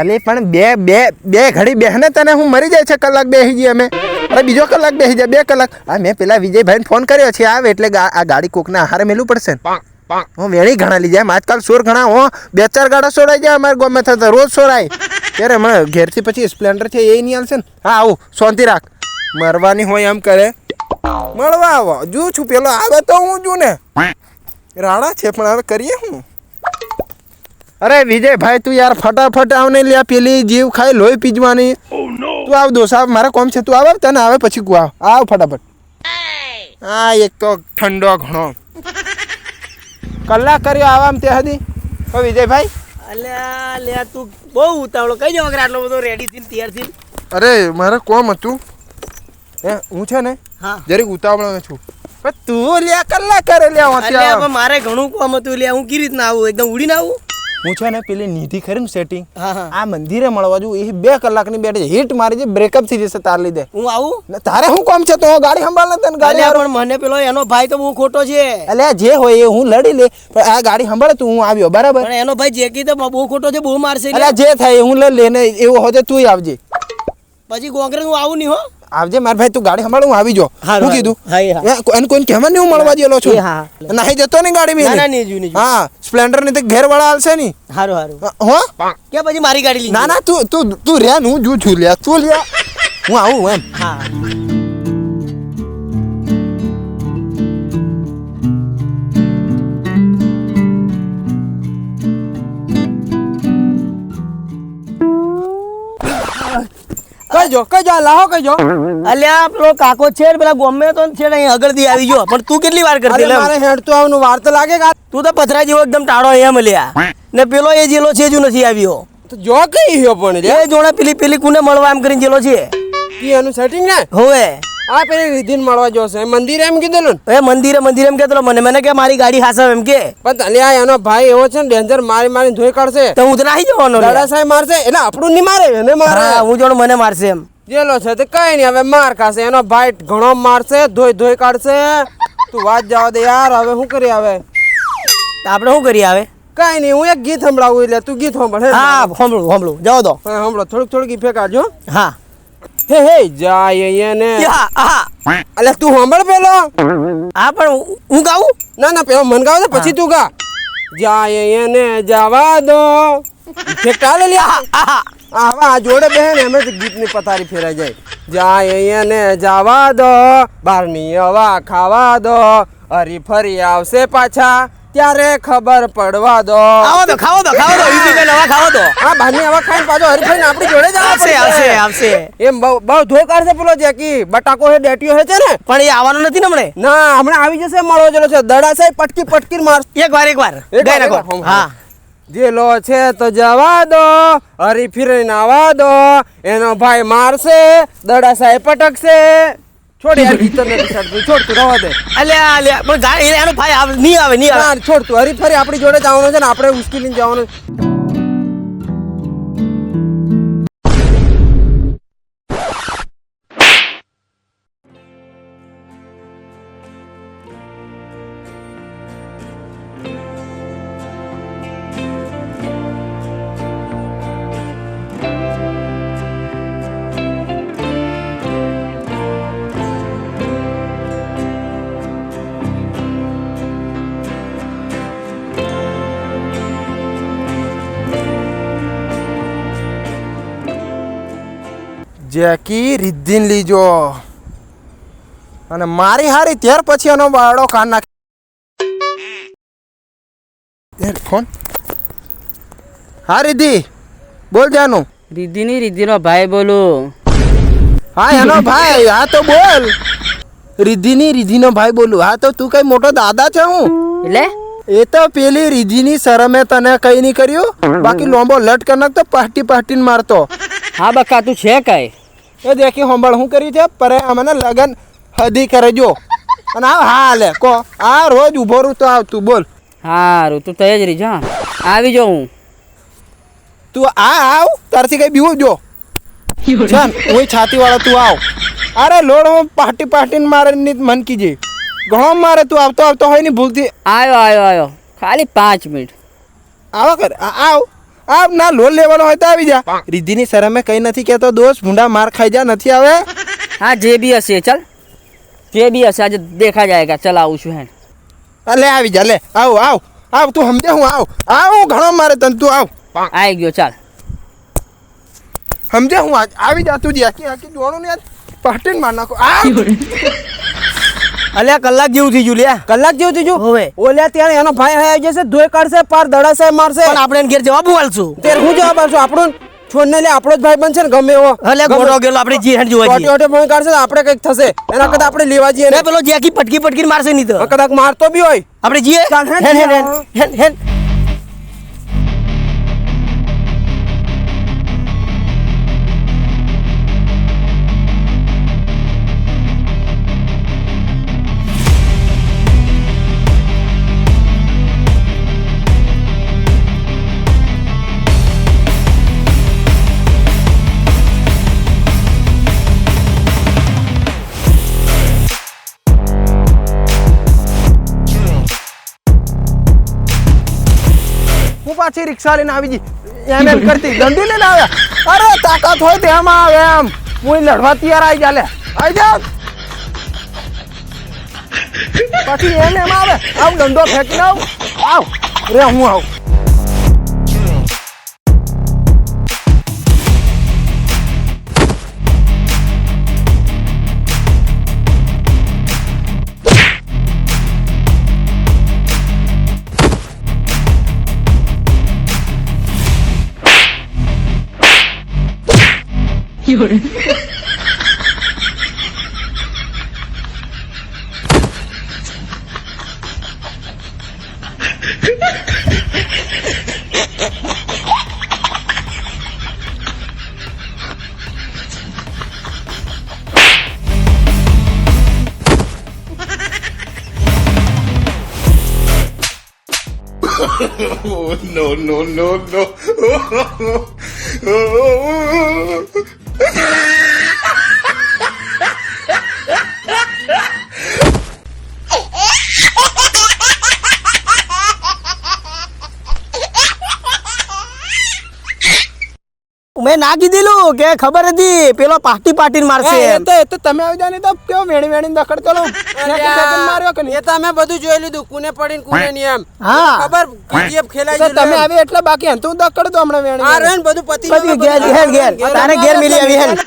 અલે પણ બે બે બે ઘડી બેહને તને હું મરી જાય છે કલાક બેસી જઈએ અમે. અરે બીજો કલાક બેસી જાય બે કલાક. આ મેં પેલા વિજયભાઈને ફોન કર્યો છે આવે એટલે આ ગાડી કોકના આહારે મેલું પડશે હું વેણી ઘણા લઈ જાય આજકાલ સોર ઘણા હો બે ચાર ગાડા સોરાઈ જાય અમારે ગમે થતા રોજ સોરાય. ત્યારે મને ઘેરથી પછી સ્પ્લેન્ડર છે એ નહીં આવશે ને. હા આવું શાંતિ રાખ. મરવાની હોય એમ કરે. મળવા આવો. જુ છું પેલો આવે તો હું જુ ને. રાણા છે પણ હવે કરીએ હું અરે વિજયભાઈ તું યાર ફટાફટ આવને લ્યા પેલી જીવ ખાઈ લોહી પીજવાની. તું આવ દોસ્ત આવ મારા કોમ છે તું આવ તને આવે પછી કુ આવ. આવ ફટાફટ. હા એક તો ઠંડો ઘણો. કલાક કર્યો આવામ તે હદી. હો વિજયભાઈ. અલ્યા લ્યા તું બહુ ઉતાવળો. કઈ જાવ આટલો બધો રેડી થઈને તૈયાર થઈને? અરે મારે કોમ હતું. એ હું છે ને? હા. જરીક ઉતાવળો છું. પણ તું લ્યા કલાક કરે લ્યા આવ. મારે ઘણું કોમ હતું. લ્યા હું કેવી રીતના આવું? એકદમ ઉડીને આવું? હું છે ને પેલી નિધિ ખરી ને સેટિંગ હા હા. આ મંદિરે મળવા જવું એ બે કલાકની બેઠે હિટ મારી છે બ્રેકઅપ થઈ જશે તાર લીધે. હું આવું? તારે શું કામ છે? તો ગાડી સંભાળ ને તને ગાડી પણ મને પેલો એનો ભાઈ તો હું ખોટો છે. એટલે જે હોય એ હું લડી લે પણ આ ગાડી સંભાળે તું હું આવ્યો બરાબર? એનો ભાઈ જે કીધે બહુ ખોટો છે બહુ મારશે એટલે. જે થાય હું લઈ લે ને એવું હોય તો તું આવજે. પછી કોંગ્રેસ હું આવું નહીં હો. આવજે મારા ભાઈ તું ગાડી સંભાળ હું આવી જો હું કીધું. હા, એને કોઈને કહેવા નહીં હું મળવા દેલો છું. હા. નાહી જતો નહીં ગાડી ના ના મેં હા. સ્પ્લેન્ડરની તે ઘેર વાળા આવશે ની સારું સારું હો? કે પછી મારી ગાડી ના ના તું તું તું રે ને હું જુ છું લ્યા. તું લ્યા. હું આવું એમ. હા. કઈજો કઈજો લાહો કઈજો અલ્યા પેલો કાકો છે પેલા ગમે તો છે અહીં આગળ આગળથી આવી ગયો. પણ તું કેટલી વાર કરતી મારે હેડ તો આવનું વાર તો લાગે કે? તું તો પથરા જેવો એકદમ ટાળો એમ લ્યા ને પેલો એ જેલો છે હજુ નથી આવ્યો. તો જો કઈ હ્યો પણ એ જોડે પેલી પેલી કુને મળવા એમ કરીને જેલો છે. એનું સેટિંગ ને હોવે. આ પેલી રિધિન મળવા જોશે. મંદિર એમ કીધું ને? એ મંદિરે મંદિરે એમ કેતો મને મને કે મારી ગાડી હાસવ? એમ કે. પણ તને આ એનો ભાઈ એવો છે ને ડેન્જર મારી મારી ધોઈ કાઢશે. તો હું તો નાહી જવાનો. દાદા સાહેબ મારશે. એટલે આપણું નહીં મારે એને મારે. હું જોડે મને મારશે એમ. જેલો છે તે કઈ નહીં હવે માર ખાશે. એનો ભાઈ ઘણો મારશે ધોઈ ધોઈ કાઢશે. તું વાત જવા દે યાર હવે શું કરી આવે? આપણે શું કરીએ આવે? કઈ નહીં હું એક ગીત સંભળાવું એટલે તું ગીત સાંભળ હા? સાંભળું સાંભળું. જાઓ દો સંભળો થોડુંક થોડુંક ઇફેક્ટ કાઢજો હા. હે હે જાય અહીંયા હા અલે તું સાંભળ પેલો. હા પણ હું- ગાવું? ના ના પેલો મન ગાવ પછી તું ગા. જાય ને જવા દો. ઇફેક્ટ આલે લ્યા. આવા જોડે બેન ને એમ જ ગીતની પથારી ફેરાઈ જાય. જાય ને જવા દો. બહારની હવા ખાવા દો. હરી ફરી આવશે પાછા. ત્યારે ખબર પડવા દો. આવો તો ખાવો તો ખાવો તો ઈજી માં નવા ખાવો તો આ બારની હવા ખાઈને પાછો હરીફાઈ ને આપણી જોડે જ આવશે આવશે આવશે. એમ બહુ બહુ ધોકાર છે પેલો જેકી બટાકો હે ડેટીઓ હે છે ને? પણ એ આવવાનો નથી ને હમણે? ના હમણાં આવી જશે મળો જેલો છે. દડા સાહેબ પટકી પટકી માર. એક વાર એક વાર. ગઈ નાખો. હા. જેલો છે તો જવા દો હરી ફરીને આવવા દો. એનો ભાઈ મારશે દડા સાહેબ પટકશે. છોડ યાર. ગીતો નથી ચડતું છોડ તું રવા દે. અલ્યા અલ્યા પણ ગાડી એનો ભાઈ આવે નહીં આવે નહીં આવે. છોડ તું. હરી ફરી આપણી જોડે જવાનું છે ને આપણે ઉશ્કેલીને જવાનું જેકી રિદ્ધિન લીજો. અને મારી હારી ત્યાર પછી એનો બાળો કાન નાખ. ફોન. હા રિદ્ધિ. બોલ જાનું. રીધિની રીધિનો ભાઈ બોલું. હા એનો ભાઈ હા તો બોલ. રિદ્ધિની રિદ્ધિનો ભાઈ બોલું. હા તો તું કઈ મોટો દાદા છે હું? એટલે? એ તો પેલી રિદ્ધિની શરમે તને કઈ નહીં કર્યું. બાકી લોંબો લટ કર નાખતો પાટી પાટીને મારતો. હા બકા તું છે કઈ? એ દેખી હોંભળ હું કરી છે? પરે અમને લગન હદી કરે જો. અને આવ હા લે કો. આ રોજ ઊભો રહું તો આવ તું બોલ. હારું તું તય જ રહીજો હા આવી જાઉં હું. તું આ આવ તારથી કઈ બીવું જો. છન ઓય છાતી વાળો તું આવ. અરે લોડ હું પાટી પાટીને મારે ની મન કીજે ઘણો મારે તું આવતો આવતો હોય ને ભૂલથી. આવ્યો આવ્યો આવ્યો ખાલી પાંચ મિનિટ. આવો કર આવ. આ ના લોન લેવાનો હોય તો આવી જા. રિદ્ધિની શરમે કઈ નથી કહેતો દોસ્ત ભૂંડા માર ખાઈ જા નથી આવે. હા જે બી હશે ચાલ. જે બી હશે આજે દેખા જાયગા ચાલ આવું છું હેન. અલે લે આવી જા લે. આવ આવ આવ તું સમજે હું આવ. આવ ઘણો મારે તન તું આવ. આવી ગયો ચાલ. સમજે હું આજ આવી જા તું આખી આખી જોણું ને પહટીને માર નાખો. આવ. અલ્યા કલાક જેવું થઈ ગયું લ્યા કલાક જેવું થઈ ગયું? હોવે. ઓલ્યા ત્યાં એનો ભાઈ આવી જશે ધોઈ કાઢશે પાર દડાશે મારશે. પણ આપણે એને ઘેર જવાબ આલશું? ત્યારે હું જવાબ આપશું આપણું છોડને લે આપણો જ ભાઈ બનશે ને ગમે એવો. અલ્યા ગોડો ગેલો આપણે જી હેડ જોવા જઈએ. ટોટી ફોન કાઢશે આપણે કંઈક થશે. એના કદા આપણે લેવા જઈએ ને. પેલો જેકી પટકી પટકી મારશે નહીં તો. કદાચ મારતો બી હોય. આપણે જીએ? હેન હેન હેન હેડ પાછી રિક્ષા લઈને આવી ગઈ. એમ એમ કરતી. દંડી લઈને આવ્યા. અરે, તાકાત હોય તેમાં આવે એમ. હું લડવા તૈયાર આવી જા આવી જા પછી એમ એમ આવે, આવ, દંડો ફેંકી આવ આવ. રે હું આવ. 有人。oh, no, no, no, no. Bye. મેં ના કીધેલું કે ખબર હતી પેલો પાર્ટી પાર્ટી મારશે એ તો એ તો તમે આવી જાને તો કેવો વેણી વેણી દખડતો કરો. માર્યો કે એ તો અમે બધું જોઈ લીધું કુને પડીને કુને નહીં એમ. હા. ખબર? KGF ખેલાઈ તો તમે. આવી એટલે બાકી હતું દખડતો હમણાં વેણી આ વેણી. બધું પતી ગયું, ઘેર ઘેર. તારે ઘેર મિલી આવી હેડ